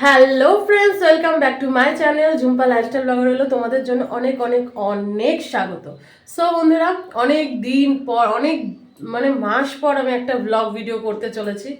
Hello friends welcome back to my channel Jhumpa lifestyle blogger হলো। তোমাদের জন্য অনেক অনেক অনেক স্বাগত। সো বন্ধুরা, অনেক দিন পর, অনেক মানে মাস পর আমি একটা ব্লগ ভিডিও করতে চলেছি।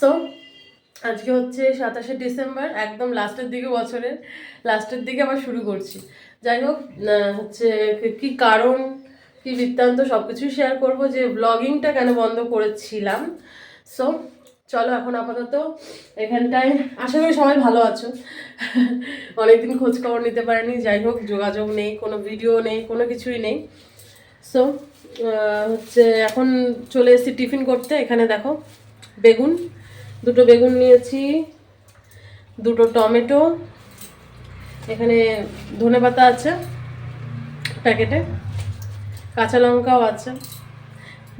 সো আজকে হচ্ছে সাতাশে ডিসেম্বর, একদম লাস্টের দিকে বছরের, লাস্টের দিকে আবার শুরু করছি। যাই হোক হচ্ছে কি- কারণ, কি বৃত্তান্ত সব কিছুই শেয়ার করব। যে ব্লগিংটা কেন বন্ধ করেছিলাম। সো চলো এখন আপাতত এখানটায়, আশা করি সবাই ভালো আছো। অনেকদিন খোঁজ খবর নিতে পারেনি, যাই হোক, যোগাযোগ নেই, কোনো ভিডিও নেই, কোনো কিছুই নেই। সো হচ্ছে এখন চলে এসেছি টিফিন করতে, এখানে দেখো, বেগুন, দুটো বেগুন নিয়েছি, দুটো টমেটো, এখানে ধনে পাতা আছে প্যাকেটে, কাঁচা লঙ্কাও আছে।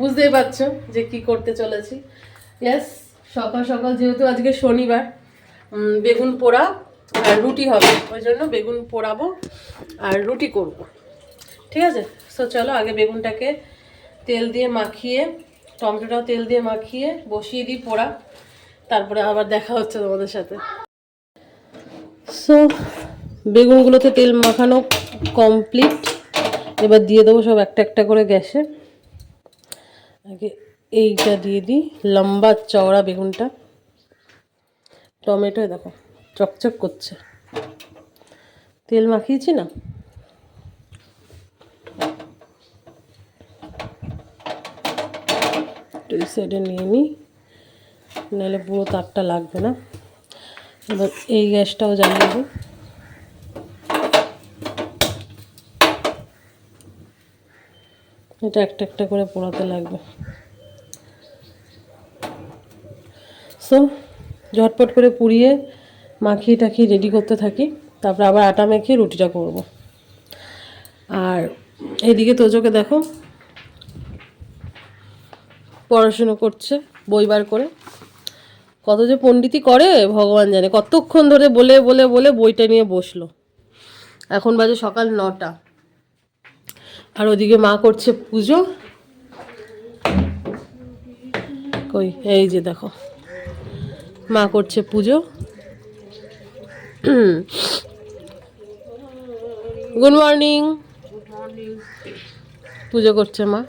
বুঝতেই পারছ যে কি করতে চলেছি। ইয়েস সকাল সকাল যেহেতু আজকে শনিবার বেগুন পোড়া আর রুটি হবে। ওই জন্য বেগুন পোড়াবো আর রুটি করব। ঠিক আছে? সো চলো আগে বেগুনটাকে তেল দিয়ে মাখিয়ে, টমেটোটাও তেল দিয়ে মাখিয়ে বসিয়ে দিই পোড়া। তারপরে আবার দেখা হচ্ছে তোমাদের সাথে। সো বেগুনগুলোতে তেল মাখানো কমপ্লিট এবার দিয়ে দেবো সব একটা একটা করে গ্যাসে। আগে এইটা দিয়ে দিই, লম্বা চওড়া বেগুনটা। টমেটো, দেখো, চকচক করছে। তেল মাখিয়েছি না? সাইডে নিয়ে নিই, নাহলে পুরো তারটা লাগবে না। এবার এই গ্যাসটাও জ্বালিয়ে দিই। এটা একটা একটা করে পোড়াতে লাগবে। সো ঝটপট করে পুড়িয়ে মাখিয়ে টাখিয়ে রেডি করতে থাকি। তারপর আবার আটা মেখে রুটিটা করব। আর এদিকে তোজোকে দেখো, পড়াশুনো করছে বইবার করে। কত যে পণ্ডিতি করে, ভগবান জানে। কতক্ষণ ধরে বলে বলে বলে বইটা নিয়ে বসল। এখন বাজে সকাল নটা। আর ওদিকে মা করছে পুজো। কই? এই যে দেখো। মা করছে পুজো। গুড মর্নিং পুজো করছে মা।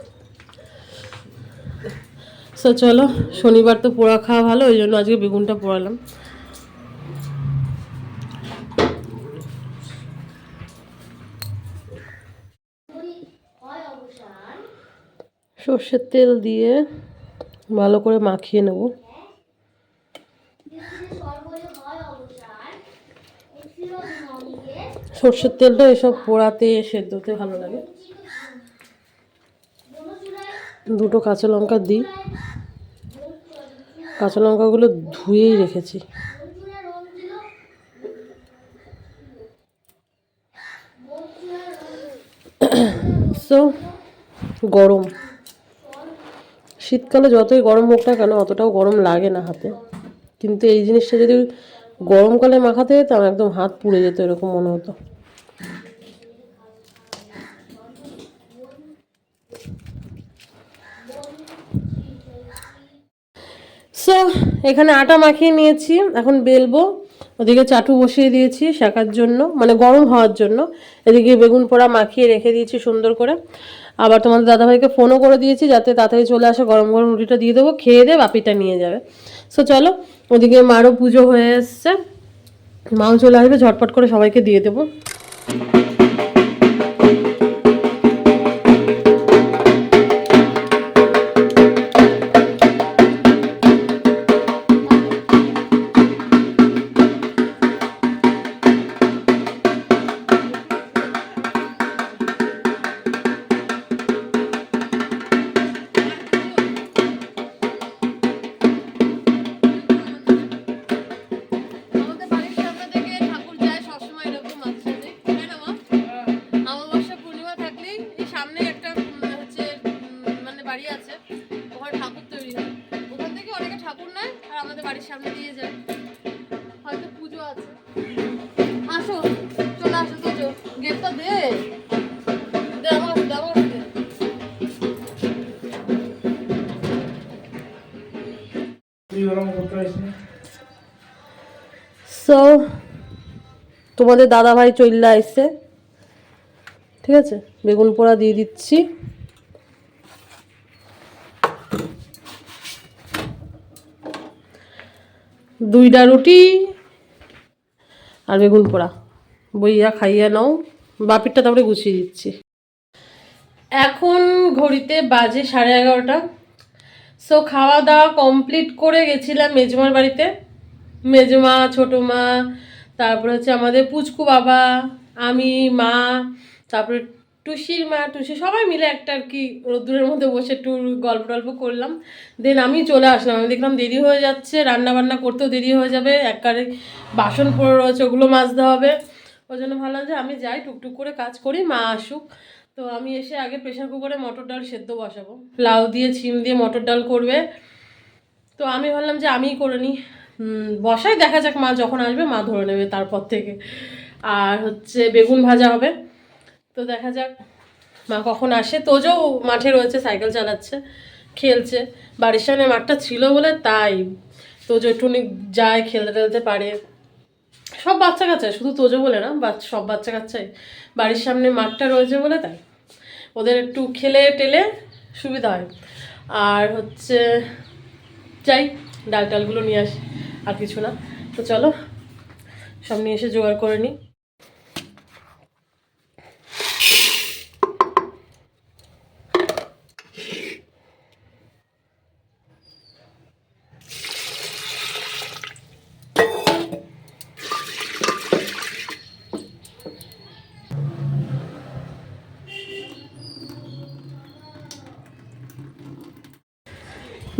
সো চলো, শনিবার তো পোড়া খাওয়া ভালো, ওই জন্য আজকে বেগুনটা পোড়ালাম। সর্ষের তেল দিয়ে ভালো করে মাখিয়ে নেব। সর্ষের তেলটা এসব পোড়াতে, সেদ্ধতে ভালো লাগে। দুটো কাঁচা লঙ্কা দিই। কাঁচা লঙ্কাগুলো ধুয়েই রেখেছি। সো, গরম। শীতকালে যতই গরম হোক না কেন, অতটাও গরম লাগে না হাতে। কিন্তু এই জিনিসটা যদি গরমকালে মাখাতে যেতাম, একদম হাত পুড়ে যেত, এরকম মনে হতো। সো এখানে আটা মাখিয়ে নিয়েছি, এখন বেলবো। ওদিকে চাটু বসিয়ে দিয়েছি শাকার জন্য মানে গরম হওয়ার জন্য। এদিকে বেগুন পোড়া মাখিয়ে রেখে দিয়েছি সুন্দর করে। আবার তোমাদের দাদাভাইকে ফোনও করে দিয়েছি যাতে তাড়াতাড়ি চলে আসে, গরম গরম রুটিটা দিয়ে দেবো, খেয়ে দিয়ে বাপিটা নিয়ে যাবে। সো চলো, ওদিকে মারও পুজো হয়ে এসছে। মাও চলে আসবে, ঝটপট করে সবাইকে দিয়ে দেবো। সামনে দিয়ে যায় হয়তো পুজো আছে। আসো, চলে আসো, পুজো। গেটটা দে। সো তোমাদের দাদা ভাই চল্লা এসছে ঠিক আছে? বেগুন পোড়া দিয়ে দিচ্ছি। দুইটা রুটি আর বেগুন পোড়া। বইয়া খাইয়া নাও, বাপিরটা তারপরে গুছিয়ে দিচ্ছি। এখন ঘড়িতে বাজে সাড়ে এগারোটা। সো খাওয়া দাওয়া কমপ্লিট করে গেছিলাম মেজমার বাড়িতে। মেজমা ছোটো মা তারপরে হচ্ছে আমাদের পুচকু বাবা, আমি, মা, তারপরে টুসির মা, টুসি, সবাই মিলে একটা আর কি রোদ্দুরের মধ্যে বসে একটু গল্প টল্প করলাম। দেন আমি চলে আসলাম, আমি দেখলাম দেরি হয়ে যাচ্ছে রান্না বান্না করতেও দেরি হয়ে যাবে একবারে বাসন পড়ে রয়েছে, ওগুলো মাজতে হবে। ওই জন্য ভাবলাম যে আমি যাই, টুকটুক করে কাজ করি, মা আসুক। তো আমি এসে আগে প্রেশার কুকারে মটর ডাল সেদ্ধ বসাবো। লাউ দিয়ে, ছিম দিয়ে মটর ডাল করবে। তো আমি ভাবলাম যে আমিই করে নিই। বসাই, দেখা যাক মা যখন আসবে, মা ধরে নেবে তারপর থেকে। আর হচ্ছে বেগুন ভাজা হবে। তো দেখা যাক মা কখন আসে। তোজও মাঠে রয়েছে, সাইকেল চালাচ্ছে, খেলছে। বাড়ির সামনে মাঠটা ছিল বলে তাই। তোজো একটুখানি যায়, খেলতে টেলতে পারে। সব বাচ্চা কাচ্চা, শুধু তোজো বলে না সব বাচ্চা কাচ্চাই। বাড়ির সামনে মাঠটা রয়েছে বলে তাই। ওদের একটু খেলে টেলে সুবিধা হয়। আর হচ্ছে, যাই ডাল টালগুলো নিয়ে আসি, আর কিছু না। তো চলো, সব নিয়ে এসে জোগাড় করে নিই।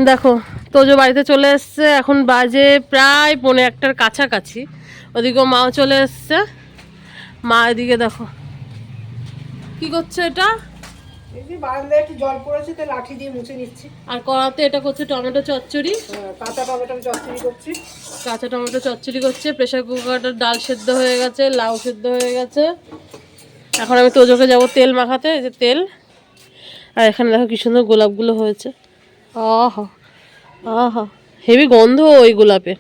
দেখো তোজো বাড়িতে চলে এসছে এখন বাজে প্রায় পৌনে একটার কাছাকাছি। ওদিকেও মাও চলে এসছে। মা এদিকে দেখো। কি করছে এটা? বারান্দায় একটু জল পড়েছে তো লাঠি দিয়ে মুছে নিচ্ছি। আর কড়াতে এটা করছে টমেটো চচ্চড়ি। হ্যাঁ, কাঁচা টমেটো চচ্চড়ি করছি। কাঁচা টমেটো চচ্চড়ি করছে প্রেশার কুকারটার ডাল সেদ্ধ হয়ে গেছে লাউ সেদ্ধ হয়ে গেছে। এখন আমি তোজোকে যাব তেল মাখাতে এই যে তেল। আর এখানে দেখো কি সুন্দর গোলাপগুলো হয়েছে। হেভি গন্ধ ওই গোলাপে।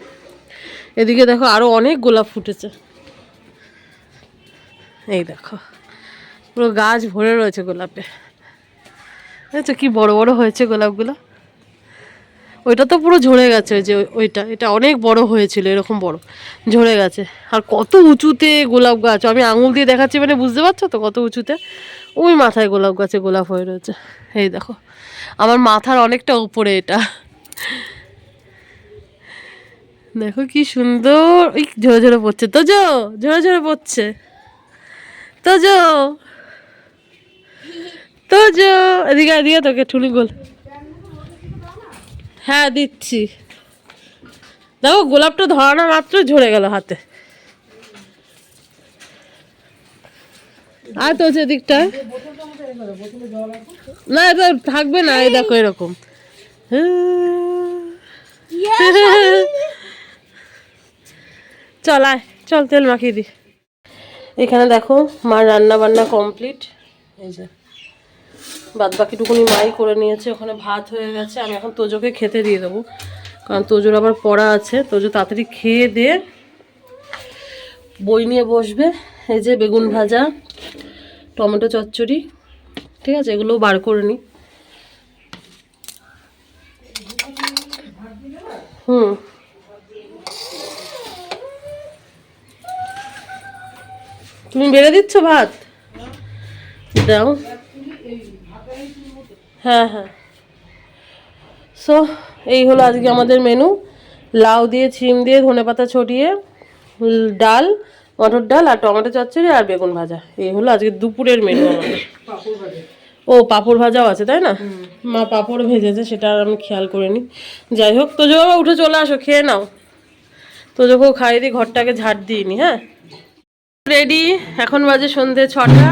এদিকে দেখো আরও অনেক গোলাপ ফুটেছে। এই দেখো, পুরো গাছ ভরে রয়েছে গোলাপে। দেখছ কি বড় বড় হয়েছে গোলাপগুলো? ওইটা তো পুরো ঝরে গেছে যে ওইটা, এটা অনেক বড় হয়েছিল, এরকম বড়, ঝরে গেছে। আর কত উঁচুতে গোলাপ গাছ, আমি আঙুল দিয়ে দেখাচ্ছি মানে বুঝতে পারছ তো কত উঁচুতে? ওই মাথায় গোলাপ গাছে গোলাপ হয়ে রয়েছে। এই দেখো, আমার মাথার অনেকটা উপরে এটা। দেখো কি সুন্দর ওই ঝরে ঝরে পড়ছে। তো যো ঝরে ঝরে পড়ছে। তো যো তো যো। এদিকে এদিকে তোকে ঠুলি গোল। হ্যাঁ দিচ্ছি। দেখো, গোলাপটা ধরানো মাত্র ঝরে গেল হাতে। আর তো দিকটায় না এটা থাকবে না, এই দেখো এরকম। চল আয়, চল তেল মাখিয়ে দি। এখানে দেখো, মার রান্না বান্না কমপ্লিট এই যে বাদ বাকিটুকুনি মাই করে নিয়েছে, ওখানে ভাত হয়ে গেছে, আমি এখন তোজোকে খেতে দিয়ে দেবো। কারণ তোজোর আবার পড়া আছে, তোজো তাড়াতাড়ি খেয়ে দিয়ে বই নিয়ে বসবে, এই যে বেগুন ভাজা। টমেটো চচ্চড়ি, ঠিক আছে? এগুলো বার করে নিই। হুম। তুমি বেড়ে দিচ্ছ ভাত? দাও। হ্যাঁ হ্যাঁ। সো এই হলো আজকে আমাদের মেনু লাউ দিয়ে, ছিম দিয়ে, ধনেপাতা ছড়িয়ে, ডাল মটর ডাল আর টমেটো চচ্চড়ি আর বেগুন ভাজা। এই হলো আজকে দুপুরের মেনু আমাদের। ও পাঁপড় ভাজাও আছে তাই না? মা পাঁপড় ভেজেছে সেটা আর আমি খেয়াল করিনি। যাই হোক তোজো বাবা উঠে চলে আসো খেয়ে নাও। তোজোকেও খাইয়ে দিই ঘরটাকে ঝাড় দিইনি হ্যাঁ? রেডি এখন বাজে সন্ধে ছটা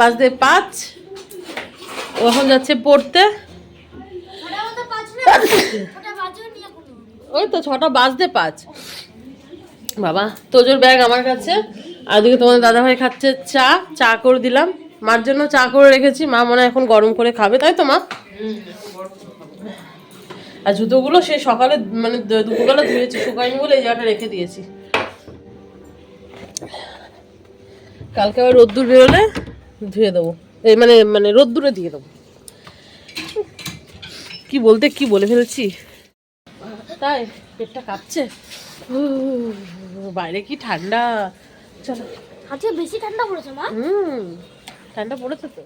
বাজতে পাঁচ। ও এখন যাচ্ছে পড়তে। ওই তো ছটা বাজতে পাঁচ। বাবা তোজোর ব্যাগ আমার কাছে। আর ওদিকে তোমাদের দাদাভাই খাচ্ছে চা চা করে দিলাম। মার জন্য চা করে রেখেছি। মা মনে এখন গরম করে খাবে, তাই তো মা? আর জুতোগুলো সে সকালে মানে দুপুরবেলা ধুয়েছি, শুকায়নি বলে এই জায়গাটা রেখে দিয়েছি। কালকে আবার রোদ্দুর বেরোলে ধুয়ে দেবো। এই মানে মানে রোদ্দুরে দিয়ে দেবো। কি বলতে, কি বলে ফেলছি? তাই, পেটটা কাঁপছে? বাইরে কি ঠান্ডা? চলো। আজকে বেশি ঠান্ডা পড়েছে মা। হুম ঠান্ডা পড়েছে তো।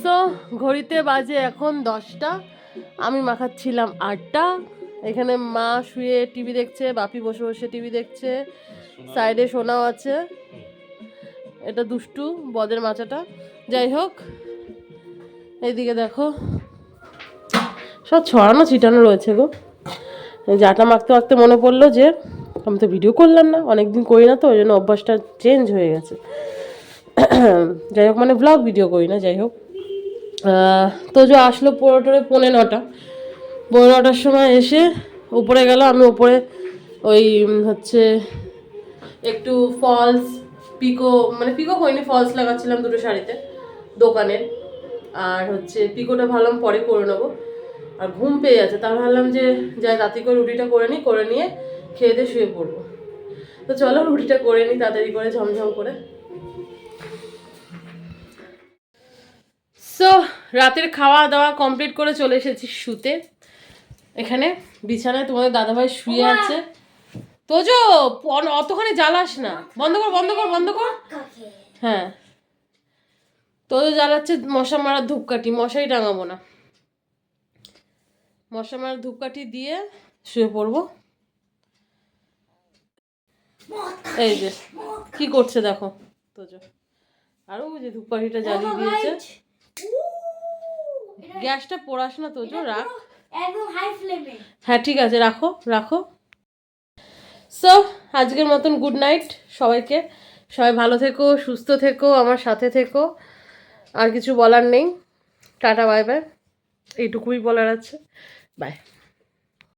সো ঘড়িতে বাজে এখন দশটা। আমি মাখাচ্ছিলাম আটটা। এখানে মা শুয়ে টিভি দেখছে বাপি বসে বসে টিভি দেখছে সাইডে সোনাও আছে। এটা দুষ্টু বদের মাচাটা। যাই হোক এইদিকে দেখো। সব ছড়ানো ছিটানো রয়েছে গো। যে আটা মাখতে মাখতে মনে পড়ল যে আমি তো ভিডিও করলাম না, অনেকদিন করি না তো, ওই জন্য অভ্যাসটা চেঞ্জ হয়ে গেছে। যাই হোক মানে ব্লগ ভিডিও করি না, যাই হোক। তো যে আসলো পনেরোটারে পৌনে নটা। পৌনে নটার সময় এসে উপরে গেল, আমি উপরে ওই হচ্ছে একটু ফলস পিকো মানে পিকো করিনি ফলস লাগাচ্ছিলাম দুটো শাড়িতে, দোকানের। আর হচ্ছে পিকোটা ভাবলাম পরে করে নেব। আর ঘুম পেয়ে যাচ্ছে। তা ভাবলাম যে যাই রাতে করে রুটিটা করে নিই করে নিয়ে খেয়ে দিয়ে শুয়ে পড়ব। তো চলো রুটিটা করে নিই তাড়াতাড়ি করে ঝমঝম করে। সো রাতের খাওয়া দাওয়া কমপ্লিট করে চলে এসেছি শুতে। এখানে বিছানায় তোমাদের দাদাভাই শুয়ে আছে। তোজো অতখানি জ্বালাস না। বন্ধ কর বন্ধ কর বন্ধ কর। হ্যাঁ। তোজো জ্বালাচ্ছে মশা মারার ধূপকাঠি মশাই টাঙাবো না। মশা মারার ধূপকাঠি দিয়ে শুয়ে পড়ব। এই যে কি করছে দেখো তোজো। আরও ওই যে ধূপকাঠিটা জ্বালিয়ে দিয়েছে। গ্যাসটা পোড়াস না তোজো রাখ। একদম হাই ফ্লেমে হ্যাঁ ঠিক আছে রাখো রাখো। সো আজকের মতন গুড নাইট সবাইকে। সবাই ভালো থেকো সুস্থ থেকো আমার সাথে থেকো। আর কিছু বলার নেই। টাটা বাই বাই এইটুকুই বলার আছে। বাই